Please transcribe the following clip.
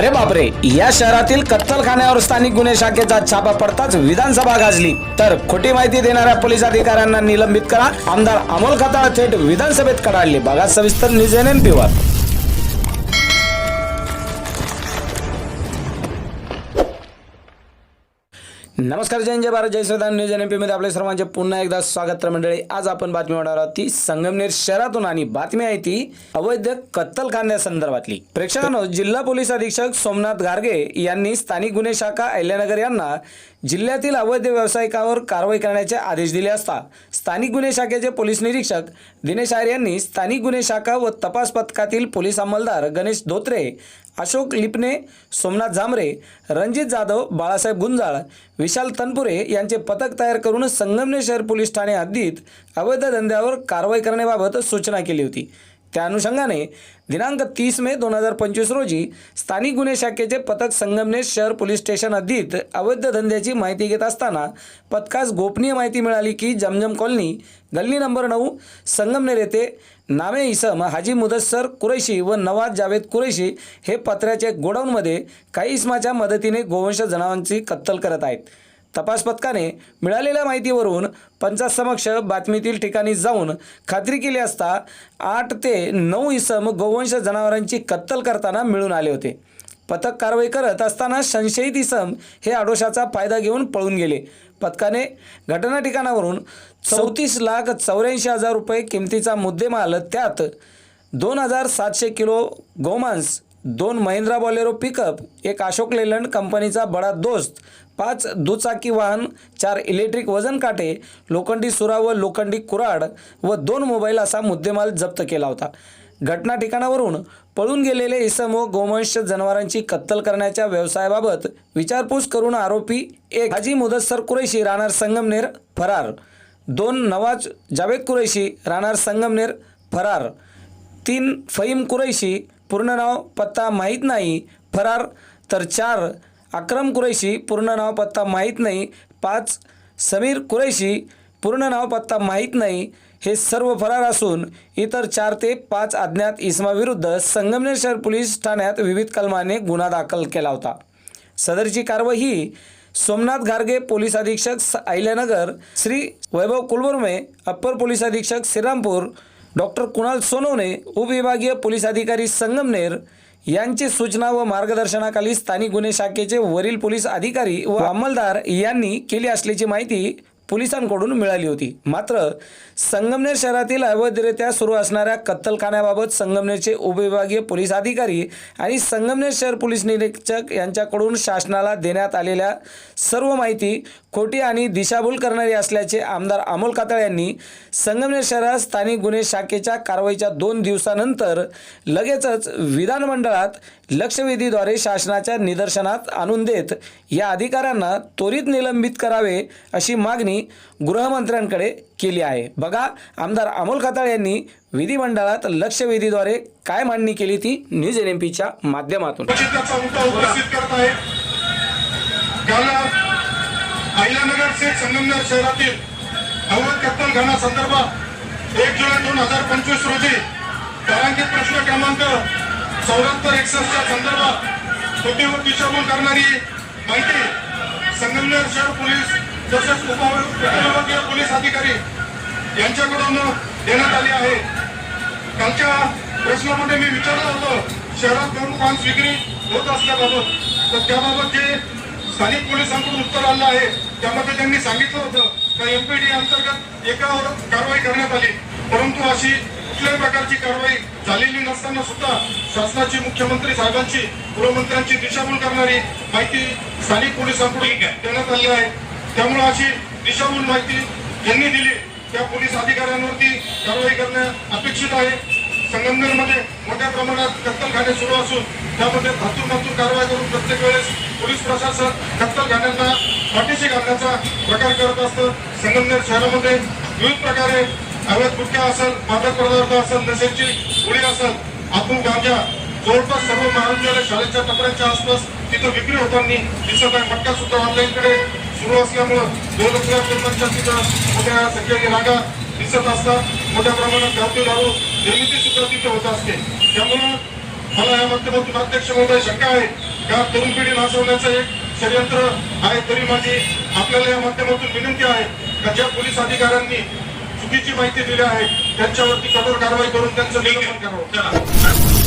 अरे बापरे या शहरातील कत्तलखान्यावर स्थानिक गुन्हे शाखेचा छापा पडताच विधानसभा गाजली. तर खोटी माहिती देणाऱ्या पोलीस अधिकाऱ्यांना निलंबित करा. आमदार अमोल खताळ थेट विधानसभेत कडाडले. बघा सविस्तर न्यूज एन एन पीवर नमस्कार जय जय भारत जय संविधान न्यूज एनमध्ये आपले सर्वांचे पुन्हा एकदा स्वागत मंडळी आज आपण बातमी होणार आहोत ती संगमनेर शहरातून आणि बातमी आहे ती अवैध कत्तलखान्या संदर्भातली प्रेक्षकांनो जिल्हा पोलीस अधीक्षक सोमनाथ गारगे यांनी स्थानिक गुन्हे शाखा अहिल्यानगर यांना जिल्ह्यातील अवैध व्यावसायिकावर कारवाई करण्याचे आदेश दिले असता स्थानिक गुन्हे शाखेचे पोलीस निरीक्षक दिनेश आयर यांनी स्थानिक गुन्हे शाखा व तपास पथकातील पोलीस अंमलदार गणेश धोत्रे अशोक लिपणे सोमनाथ झांबरे रणजित जाधव बाळासाहेब गुंजाळ विशाल तनपुरे यांचे पथक तयार करून संगमनेर शहर पोलीस ठाणे हद्दीत अवैध धंद्यावर कारवाई करण्याबाबत सूचना केली होती. त्या अनुषंगाने दिनांक तीस मे दोन हजार पंचवीस रोजी स्थानिक गुन्हे शाखेचे पथक संगमनेर शहर पोलीस स्टेशन हद्दीत अवैध धंद्याची माहिती घेत असताना पथकास गोपनीय माहिती मिळाली की जमजम कॉलनी गल्ली नंबर नऊ संगमनेर येथे नामे इसम हाजी मुदस्सर कुरैशी व नवाज जावेद कुरैशी हे पत्र्याचे गोडाऊनमध्ये काही इसमाच्या मदतीने गोवंश जनावरांची कत्तल करत आहेत. तपास पथकाने मिळालेल्या माहितीवरून पंचासमक्ष बातमीतील ठिकाणी जाऊन खात्री केली असता आठ ते नऊ इसम गोवंश जनावरांची कत्तल करताना मिळून आले होते. पथक कारवाई करत असताना संशयित इसम हे आडोशाचा फायदा घेऊन पळून गेले. पथकाने घटना ठिकाणावरून चौतीस लाख चौऱ्याऐंशी हजार रुपये किमतीचा मुद्देमाल त्यात दोन हजार सातशे किलो गोमांस दोन महिंद्रा बॉलेरो पिकअप एक अशोक लेलंड कंपनीचा बडा दोस्त पाच दुचाकी वाहन चार इलेक्ट्रिक वजन काटे लोखंडी सुरा व लोखंडी कुराड व दोन मोबाईल असा मुद्देमाल जप्त केला होता. घटना ठिकाणावरून पळून गेलेले इसम व गोवंश जनावरांची कत्तल करण्याच्या व्यवसायाबाबत विचारपूस करून आरोपी एक हाजी मुदस्सर कुरेशी राहणार संगमनेर फरार. दोन नवाज जावेद कुरेशी राहणार संगमनेर फरार. तीन फहीम कुरैशी पूर्ण नाव पत्ता माहीत नाही फरार. तर चार अक्रम कुरैशी पूर्ण नाव पत्ता माहीत नाही. पाच समीर कुरैशी पूर्ण नाव पत्ता माहीत नाही. हे सर्व फरार असून इतर चार ते पाच अज्ञात इसमाविरुद्ध संगमनेर शहर पोलीस ठाण्यात विविध कलमाने गुन्हा दाखल केला होता. सदरची कारवाई ही सोमनाथ घारगे पोलीस अधीक्षक अहिल्यानगर श्री वैभव कुलबुर्मे अप्पर पोलीस अधीक्षक श्रीरामपूर डॉक्टर कुणाल सोनवणे उपविभागीय पोलीस अधिकारी संगमनेर यांची सूचना व मार्गदर्शनाखाली स्थानिक गुन्हे शाखेचे वरील पोलीस अधिकारी व अंमलदार यांनी केली असल्याची माहिती पोलिसांकडून मिळाली होती. मात्र संगमनेर शहरातील अवैधरित्या सुरू असणाऱ्या कत्तलखान्याबाबत संगमनेरचे उपविभागीय पोलीस अधिकारी आणि संगमनेर शहर पोलीस निरीक्षक यांच्याकडून शासनाला देण्यात आलेल्या सर्व माहिती खोटी आणि दिशाभूल करणारी असल्याचे आमदार अमोल कातळ यांनी संगमनेर शहरात स्थानिक गुन्हे शाखेच्या कारवाईच्या दोन दिवसानंतर लगेचच विधानमंडळात लक्षवेधीद्वारे शासनाच्या निदर्शनात आणून देत या अधिकाऱ्यांना त्वरित निलंबित करावे अशी मागणी मागणी गृहमंत्र्यांकडे केली आहे. बघा आमदार अमोल खताळ यांनी विधिमंडळात लक्षवेधीद्वारे काय मांडणी केली ती न्यूज एन एम पीच्या माध्यमातून अहिल्यानगर से संगमनेर शहरातील अवैध कत्तलखाना संदर्भात एक जुलै दोन हजार पंचवीस रोजी तारांकित प्रश्न क्रमांक चौऱ्याहत्तर एकसष्टच्या संदर्भात खोटी व दिशाभूल करणारी माहिती संगमनेर शहर पोलीस तसेच उप उपविभागीय पोलीस अधिकारी यांच्याकडून देण्यात आली आहे. कालच्या प्रश्नामध्ये मी विचारलं होतं शहरात दोन पाच विक्री होत असल्याबाबत. तर त्याबाबत जे स्थानिक पोलिसांकडून उत्तर आलं आहे त्यामध्ये त्यांनी सांगितलं होतं का एमपीडी अंतर्गत एकावर कारवाई करण्यात आली. परंतु अशी कुठल्याही प्रकारची कारवाई झालेली नसताना सुद्धा शासनाची मुख्यमंत्री साहेबांची गृहमंत्र्यांची दिशाभूल करणारी माहिती स्थानिक पोलिसांकडून देण्यात आली आहे. त्यामुळे अशी दिशाभूल माहिती त्यांनी दिली त्या पोलीस अधिकाऱ्यांवरती कारवाई करणे अपेक्षित आहे. संगमनेरमध्ये मोठ्या प्रमाणात कत्तलखाने सुरू असून त्यामध्ये धातूर धातूर कारवाई करून प्रत्येक वेळेस पोलीस प्रशासन कत्तलखान्यांना पाठीशी घालण्याचा प्रकार करत असतं. संगमनेर शहरामध्ये विविध प्रकारे अवैध गुटखा असेल मादक पदार्थ असेल नशेची गोळी असेल आपण गांजा जवळपास सर्व महाविद्यालय शाळेच्या टपऱ्यांच्या आसपास तिथं विक्री होताना दिसत आहे. मटका सुद्धा ऑनलाईनकडे सुरू असल्यामुळं दोन हजार लोकांच्या तिथं मोठ्या संख्येने रागा दिसत असतात. मोठ्या प्रमाणात धातू दारू निर्मिती सुद्धा तिथे होत असते. त्यामुळं मला या माध्यमातून अध्यक्ष महोदय शंका आहे का? तरुण पिढी नाचवण्याचं एक षडयंत्र आहे तरी माझी आपल्याला या माध्यमातून विनंती आहे का? ज्या पोलीस अधिकाऱ्यांनी चुकीची माहिती दिली आहे त्यांच्यावरती कठोर कारवाई करून त्यांचं निलंबन करावं.